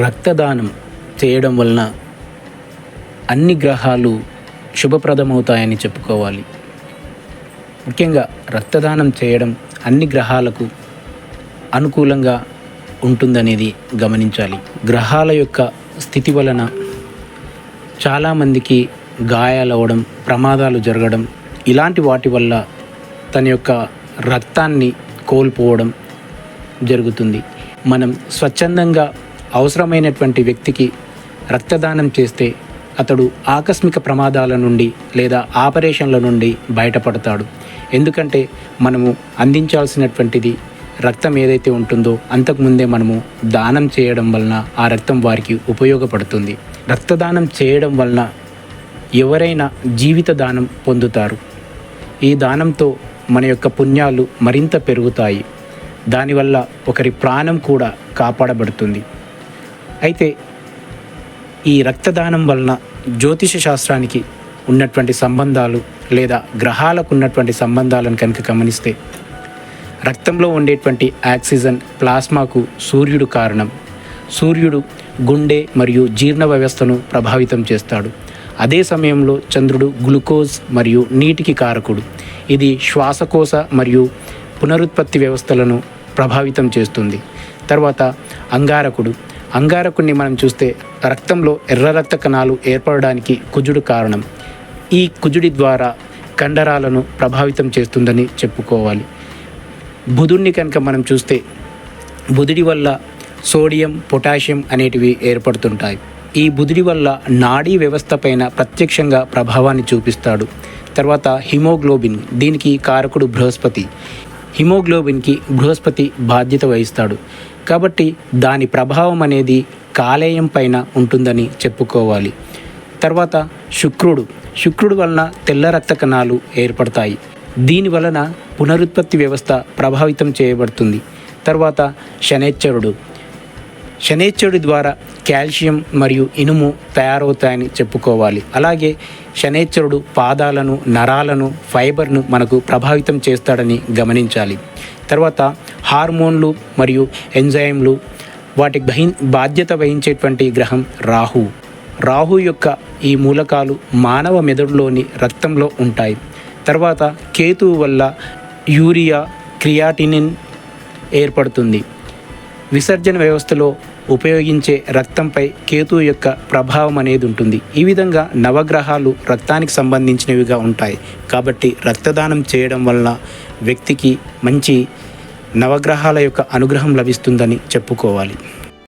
రక్తదానం చేయడం వలన అన్ని గ్రహాలు శుభప్రదమవుతాయని చెప్పుకోవాలి. ముఖ్యంగా రక్తదానం చేయడం అన్ని గ్రహాలకు అనుకూలంగా ఉంటుందనేది గమనించాలి. గ్రహాల యొక్క స్థితి వలన చాలామందికి గాయాలవ్వడం ప్రమాదాలు జరగడం ఇలాంటి వాటి వల్ల తన యొక్క రక్తాన్ని కోల్పోవడం జరుగుతుంది. మనం స్వచ్ఛందంగా అవసరమైనటువంటి వ్యక్తికి రక్తదానం చేస్తే అతడు ఆకస్మిక ప్రమాదాల నుండి లేదా ఆపరేషన్ల నుండి బయటపడతాడు. ఎందుకంటే మనము అందించాల్సినటువంటిది రక్తం ఏదైతే ఉంటుందో అంతకుముందే మనము దానం చేయడం వలన ఆ రక్తం వారికి ఉపయోగపడుతుంది. రక్తదానం చేయడం వలన ఎవరైనా జీవిత దానం పొందుతారు. ఈ దానంతో మన యొక్క పుణ్యాలు మరింత పెరుగుతాయి. దానివల్ల ఒకరి ప్రాణం కూడా కాపాడబడుతుంది. అయితే ఈ రక్తదానం వలన జ్యోతిష శాస్త్రానికి ఉన్నటువంటి సంబంధాలు లేదా గ్రహాలకు ఉన్నటువంటి సంబంధాలను కనుక గమనిస్తే రక్తంలో ఉండేటువంటి ఆక్సిజన్ ప్లాస్మాకు సూర్యుడు కారణం. సూర్యుడు గుండె మరియు జీర్ణ వ్యవస్థను ప్రభావితం చేస్తాడు. అదే సమయంలో చంద్రుడు గ్లూకోజ్ మరియు నీటికి కారకుడు. ఇది శ్వాసకోశ మరియు పునరుత్పత్తి వ్యవస్థలను ప్రభావితం చేస్తుంది. తర్వాత అంగారకుడు. అంగారకుణ్ణి మనం చూస్తే రక్తంలో ఎర్ర రక్త కణాలు ఏర్పడడానికి కుజుడు కారణం. ఈ కుజుడి ద్వారా కండరాలను ప్రభావితం చేస్తుందని చెప్పుకోవాలి. బుధుడిని కనుక మనం చూస్తే బుధుడి వల్ల సోడియం పొటాషియం అనేటివి ఏర్పడుతుంటాయి. ఈ బుధుడి వల్ల నాడీ వ్యవస్థ పైన ప్రత్యక్షంగా ప్రభావాన్ని చూపిస్తాడు. తర్వాత హిమోగ్లోబిన్ దీనికి కారకుడు బృహస్పతి. హిమోగ్లోబిన్కి బృహస్పతి బాధ్యత వహిస్తాడు. కాబట్టి దాని ప్రభావం అనేది కాలేయం పైన ఉంటుందని చెప్పుకోవాలి. తర్వాత శుక్రుడు. శుక్రుడు వలన తెల్ల రక్త కణాలు ఏర్పడతాయి. దీని వలన పునరుత్పత్తి వ్యవస్థ ప్రభావితం చేయబడుతుంది. తర్వాత శనేశ్వరుడు. శనేశ్వరుడి ద్వారా కాల్షియం మరియు ఇనుము తయారవుతాయని చెప్పుకోవాలి. అలాగే శనేశ్వరుడు పాదాలను నరాలను ఫైబర్ను మనకు ప్రభావితం చేస్తాడని గమనించాలి. తర్వాత హార్మోన్లు మరియు ఎంజైమ్లు వాటి బహి బాధ్యత వహించేటువంటి గ్రహం రాహు. రాహు యొక్క ఈ మూలకాలు మానవ మెదడులోని రక్తంలో ఉంటాయి. తర్వాత కేతువు వల్ల యూరియా క్రియాటినిన్ ఏర్పడుతుంది. విసర్జన వ్యవస్థలో ఉపయోగించే రక్తంపై కేతు యొక్క ప్రభావం అనేది ఉంటుంది. ఈ విధంగా నవగ్రహాలు రక్తానికి సంబంధించినవిగా ఉంటాయి. కాబట్టి రక్తదానం చేయడం వలన వ్యక్తికి మంచి నవగ్రహాల యొక్క అనుగ్రహం లభిస్తుందని చెప్పుకోవాలి.